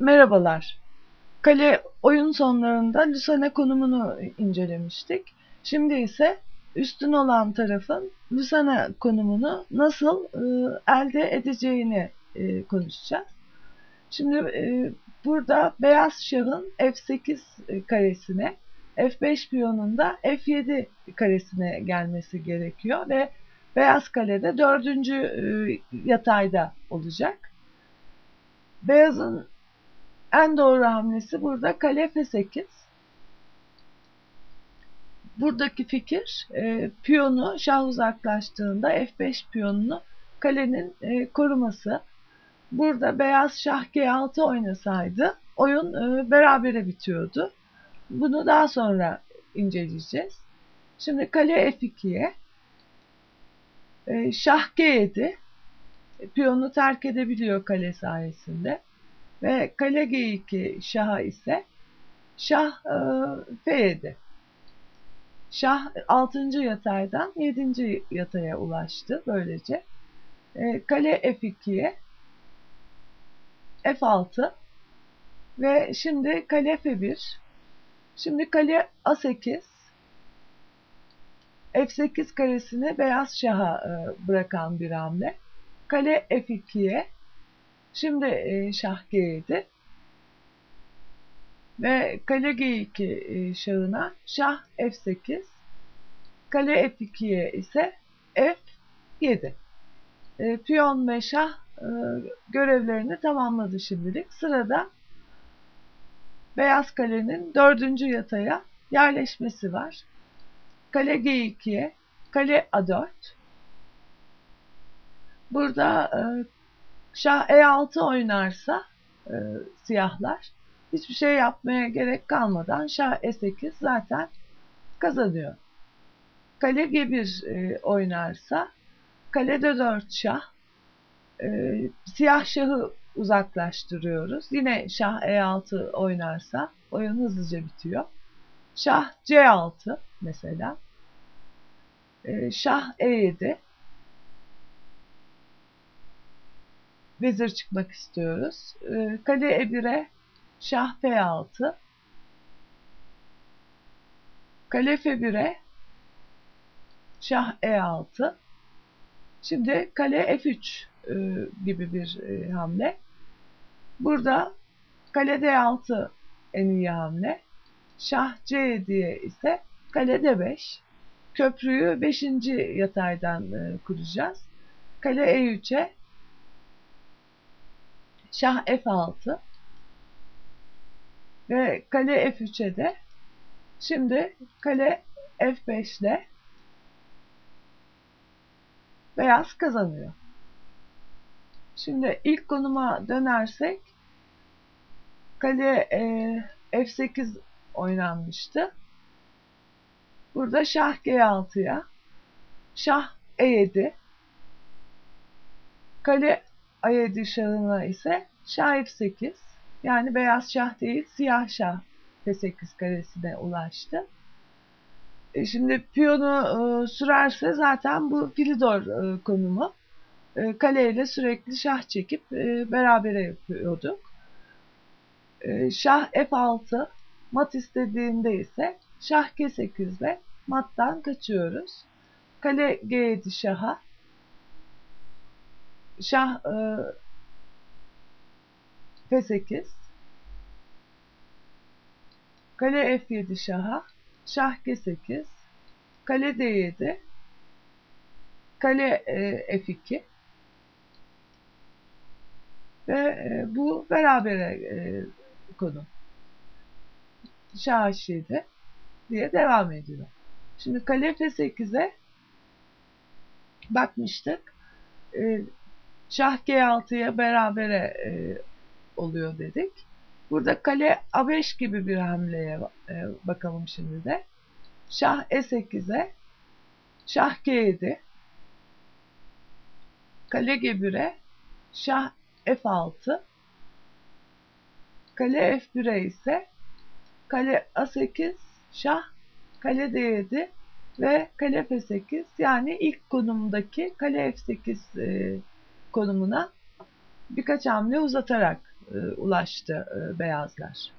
Merhabalar. Kale oyun sonlarında Lusane konumunu incelemiştik. Şimdi ise üstün olan tarafın Lusane konumunu nasıl e, elde edeceğini e, konuşacağız. Şimdi e, burada beyaz şahın F8 karesine, F5 piyonunda F7 karesine gelmesi gerekiyor ve beyaz kalede dördüncü e, yatayda olacak. Beyazın en doğru hamlesi burada kale F8. Buradaki fikir e, piyonu şah uzaklaştığında F5 piyonunu kalenin e, koruması. Burada beyaz şah G6 oynasaydı oyun e, berabere bitiyordu. Bunu daha sonra inceleyeceğiz. Şimdi kale F2'ye e, şah G7 piyonu terk edebiliyor kale sayesinde. Ve kale G2 şaha ise şah e, F7. Şah 6. yataydan 7. yataya ulaştı böylece. E, kale F2'ye F6 ve şimdi kale F1 şimdi kale A8 F8 karesini beyaz şaha e, bırakan bir hamle. Kale F2'ye Şimdi e, şah G7 ve kale G2 e, şahına şah F8 kale F2'ye ise F7 e, piyon ve şah e, görevlerini tamamladı şimdilik. Sırada beyaz kalenin dördüncü yataya yerleşmesi var. Kale G2'ye kale A4 Burada e, Şah E6 oynarsa e, siyahlar hiçbir şey yapmaya gerek kalmadan Şah E8 zaten kazanıyor. Kale G1 e, oynarsa kalede 4 şah e, siyah şahı uzaklaştırıyoruz. Yine şah E6 oynarsa oyun hızlıca bitiyor. Şah C6 mesela. E, şah E7 vezir çıkmak istiyoruz. Ee, kale E1'e şah F6 kale F1'e şah E6 şimdi kale F3 e, gibi bir e, hamle. Burada kale D6 en iyi hamle. Şah C7'ye ise kale D5. Köprüyü 5. yataydan e, kuracağız. Kale E3'e Şah F6 ve kale F3'e de şimdi kale F5 ile beyaz kazanıyor. Şimdi ilk konuma dönersek kale e, F8 oynanmıştı. Burada şah G6'ya şah E7 kale A7 şahına ise şah F8 yani beyaz şah değil siyah şah F8 karesine ulaştı. E şimdi piyonu e, sürerse zaten bu Filidor e, konumu. E, kaleyle sürekli şah çekip e, berabere yapıyorduk. E, şah F6 mat istediğinde ise şah G8 ve mattan kaçıyoruz. Kale G7 şaha Şah e, F8 Kale F7 şaha Şah G8 Kale D7 Kale e, F2 ve e, bu berabere e, konu. Şah H7 diye devam ediyor. Şimdi kale F8'e bakmıştık. E, Şah G6'ya berabere e, oluyor dedik. Burada kale A5 gibi bir hamleye e, bakalım şimdi de. Şah E8'e Şah G7 Kale G1'e Şah F6 Kale F1'e ise Kale A8 Şah Kale D7 ve Kale F8 yani ilk konumdaki Kale F8 e, konumuna birkaç hamle uzatarak e, ulaştı e, beyazlar.